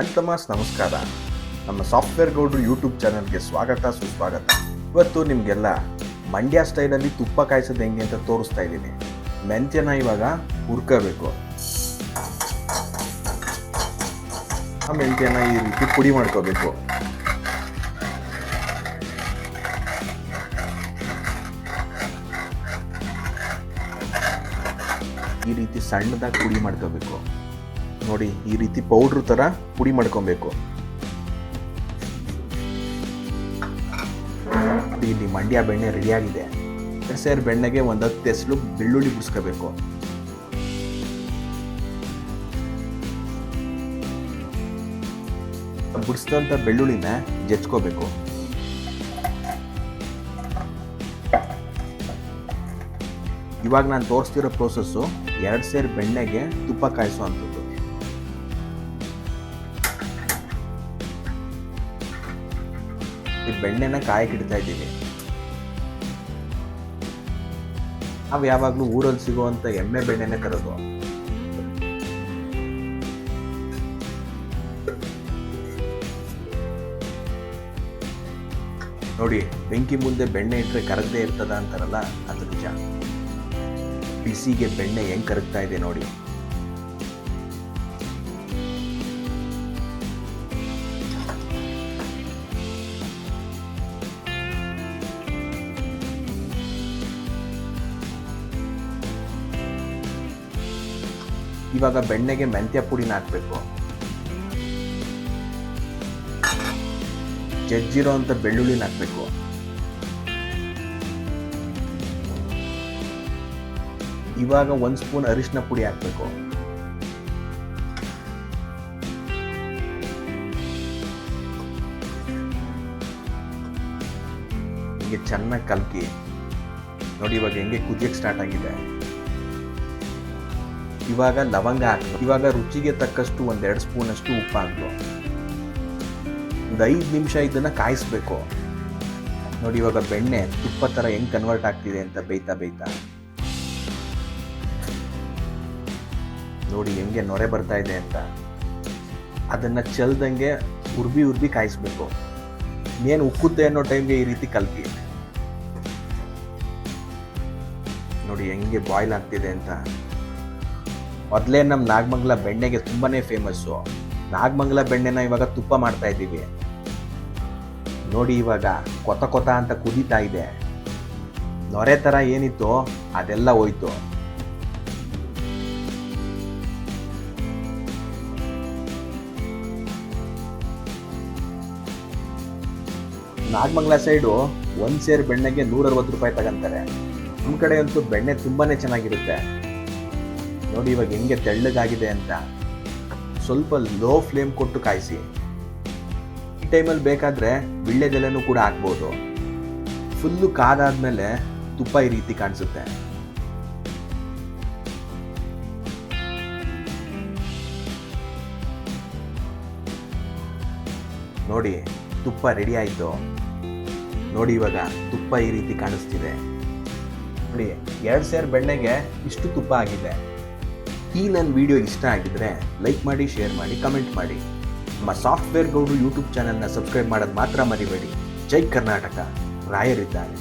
ಅಂತಮಾಸ್ ನಮಸ್ಕಾರ. ನಮ್ಮ ಸಾಫ್ಟ್ವೇರ್ ಗೌಡ್ರು ಯೂಟ್ಯೂಬ್ ಚಾನಲ್ಗೆ ಸ್ವಾಗತ, ಸುಸ್ವಾಗತ. ಇವತ್ತು ನಿಮಗೆಲ್ಲ ಮಂಡ್ಯ ಸ್ಟೈಲಲ್ಲಿ ತುಪ್ಪ ಕಾಯಿಸೋದು ಹೆಂಗೆ ಅಂತ ತೋರಿಸ್ತಾ ಇದ್ದೀನಿ. ಮೆಂತ್ಯನ ಇವಾಗ ಹುರ್ಕೋಬೇಕು. ಆ ಮೆಂತ್ಯನ ಈ ರೀತಿ ಪುಡಿ ಮಾಡ್ಕೋಬೇಕು. ಈ ರೀತಿ ಸಣ್ಣದಾಗಿ ಪುಡಿ ಮಾಡ್ಕೋಬೇಕು. ನೋಡಿ, ಈ ರೀತಿ ಪೌಡ್ರ್ ಥರ ಪುಡಿ ಮಾಡ್ಕೊಬೇಕು. ಇಲ್ಲಿ ಮಂಡ್ಯ ಬೆಣ್ಣೆ ರೆಡಿಯಾಗಿದೆ ಸೇರ್ ಬೆಣ್ಣೆಗೆ ಒಂದು ಹತ್ತು ಎಸ್ಲು ಬೆಳ್ಳುಳ್ಳಿ ಬಿಡಿಸ್ಕೋಬೇಕು ಬಿಡಿಸಿದಂಥ ಬೆಳ್ಳುಳ್ಳಿನ ಜಚ್ಕೋಬೇಕು ಇವಾಗ ನಾನು ತೋರಿಸ್ತಿರೋ ಪ್ರೋಸೆಸ್ಸು ಎರಡು ಸೇರು ಬೆಣ್ಣೆಗೆ ತುಪ್ಪ ಕಾಯಿಸೋ ಈ ಬೆಣ್ಣೆನ ಕಾಯಕ್ಕೆ ಇಡ್ತಾ ಇದ್ದೀವಿ. ನಾವು ಯಾವಾಗಲೂ ಊರಲ್ಲಿ ಸಿಗುವಂತ ಎಮ್ಮೆ ಬೆಣ್ಣೆನ ಕರೆದು. ನೋಡಿ, ಬೆಂಕಿ ಮುಂದೆ ಬೆಣ್ಣೆ ಇಟ್ಟರೆ ಕರಗದೇ ಇರ್ತದ ಅಂತಾರಲ್ಲ, ಅದು ನಿಜ. ಬಿಸಿಗೆ ಬೆಣ್ಣೆ ಹೆಂಗ್ ಕರಗ್ತಾ ಇದೆ ನೋಡಿ. ಇವಾಗ ಬೆಣ್ಣೆಗೆ ಮೆಂತ್ಯ ಪುಡಿನ ಹಾಕ್ಬೇಕು. ಜಜ್ಜಿರೋ ಅಂತ ಬೆಳ್ಳುಳ್ಳಿನ ಹಾಕ್ಬೇಕು. ಇವಾಗ ಒಂದು ಸ್ಪೂನ್ ಅರಿಶಿನ ಪುಡಿ ಹಾಕಬೇಕು. ಹೀಗೆ ಚೆನ್ನಾಗಿ ಕಲಕಿ. ನೋಡಿ ಇವಾಗ ಹೆಂಗೆ ಕುದಿಯಕ್ಕೆ ಸ್ಟಾರ್ಟ್ ಆಗಿದೆ. ಇವಾಗ ಲವಂಗ ಹಾಕಿ ಇವಾಗ ರುಚಿಗೆ ತಕ್ಕಷ್ಟು ಒಂದೆರಡು ಸ್ಪೂನ್ ಅಷ್ಟು ಉಪ್ಪು ಹಾಕ್ಬೇಕು ಒಂದು ಐದು ನಿಮಿಷ ಇದನ್ನು ಕಾಯಿಸ್ಬೇಕು. ನೋಡಿ ಇವಾಗ ಬೆಣ್ಣೆ ತುಪ್ಪ ಥರ ಹೆಂಗೆ ಕನ್ವರ್ಟ್ ಆಗ್ತಿದೆ ಅಂತ ಬೇಯ್ತಾ ಬೇಯ್ತಾ. ನೋಡಿ ಹೆಂಗೆ ನೊರೆ ಬರ್ತಾ ಇದೆ ಅಂತ. ಅದನ್ನು ಚೆಲ್ದಂಗೆ ಉರ್ಬಿ ಉರ್ಬಿ ಕಾಯಿಸ್ಬೇಕು. ಏನು ಉಕ್ಕುತ್ತೆ ಅನ್ನೋ ಟೈಮ್ಗೆ ಈ ರೀತಿ ಕಲ್ಕಿ. ನೋಡಿ ಹೆಂಗೆ ಬಾಯ್ಲ್ ಆಗ್ತಿದೆ ಅಂತ. ಮೊದಲೇ ನಮ್ಮ ನಾಗಮಂಗಲ ಬೆಣ್ಣೆಗೆ ತುಂಬಾ ಫೇಮಸ್ಸು ನಾಗಮಂಗಲ ಬೆಣ್ಣೆನ ಇವಾಗ ತುಪ್ಪ ಮಾಡ್ತಾ ಇದ್ದೀವಿ. ನೋಡಿ ಇವಾಗ ಕೊತ ಕೊತ ಅಂತ ಕುದೀತಾ ಇದೆ. ನೊರೆ ಥರ ಏನಿತ್ತು ಅದೆಲ್ಲ ಹೋಯ್ತು. ನಾಗಮಂಗಲ ಸೈಡು ಒಂದು ಸೇರು ಬೆಣ್ಣೆಗೆ ನೂರ ಅರವತ್ತು ರೂಪಾಯಿ ತಗೊಂತಾರೆ. ನಮ್ಮ ಕಡೆ ಅಂತೂ ಬೆಣ್ಣೆ ತುಂಬಾ ಚೆನ್ನಾಗಿರುತ್ತೆ. ನೋಡಿ ಇವಾಗ ಹೆಂಗೆ ತೆಳ್ಳಗಾಗಿದೆ ಅಂತ. ಸ್ವಲ್ಪ ಲೋ ಫ್ಲೇಮ್ ಕೊಟ್ಟು ಕಾಯಿಸಿ. ಈ ಟೈಮಲ್ಲಿ ಬೇಕಾದರೆ ವಿಳ್ಳೆದೆಲೆನೂ ಕೂಡ ಹಾಕ್ಬೋದು. ಫುಲ್ಲು ಕಾದಾದ್ಮೇಲೆ ತುಪ್ಪ ಈ ರೀತಿ ಕಾಣಿಸುತ್ತೆ. ನೋಡಿ, ತುಪ್ಪ ರೆಡಿ ಆಯಿತು. ನೋಡಿ ಇವಾಗ ತುಪ್ಪ ಈ ರೀತಿ ಕಾಣಿಸ್ತಿದೆ. ನೋಡಿ, ಎರಡು ಸೇರು ಬೆಣ್ಣೆಗೆ ಇಷ್ಟು ತುಪ್ಪ ಆಗಿದೆ. ಈ ನನ್ನ ವಿಡಿಯೋ ಇಷ್ಟ ಆಗಿದ್ರೆ ಲೈಕ್ ಮಾಡಿ ಶೇರ್ ಮಾಡಿ ಕಮೆಂಟ್ ಮಾಡಿ. ನಮ್ಮ ಸಾಫ್ಟ್ವೇರ್ ಗೌಡ್ರು ಯೂಟ್ಯೂಬ್ ಚಾನಲ್ನ ಸಬ್ಸ್ಕ್ರೈಬ್ ಮಾಡೋದು ಮಾತ್ರ ಮರಿಬೇಡಿ. ಜೈ ಕರ್ನಾಟಕ. ರಾಯರಿದ್ದಾರೆ.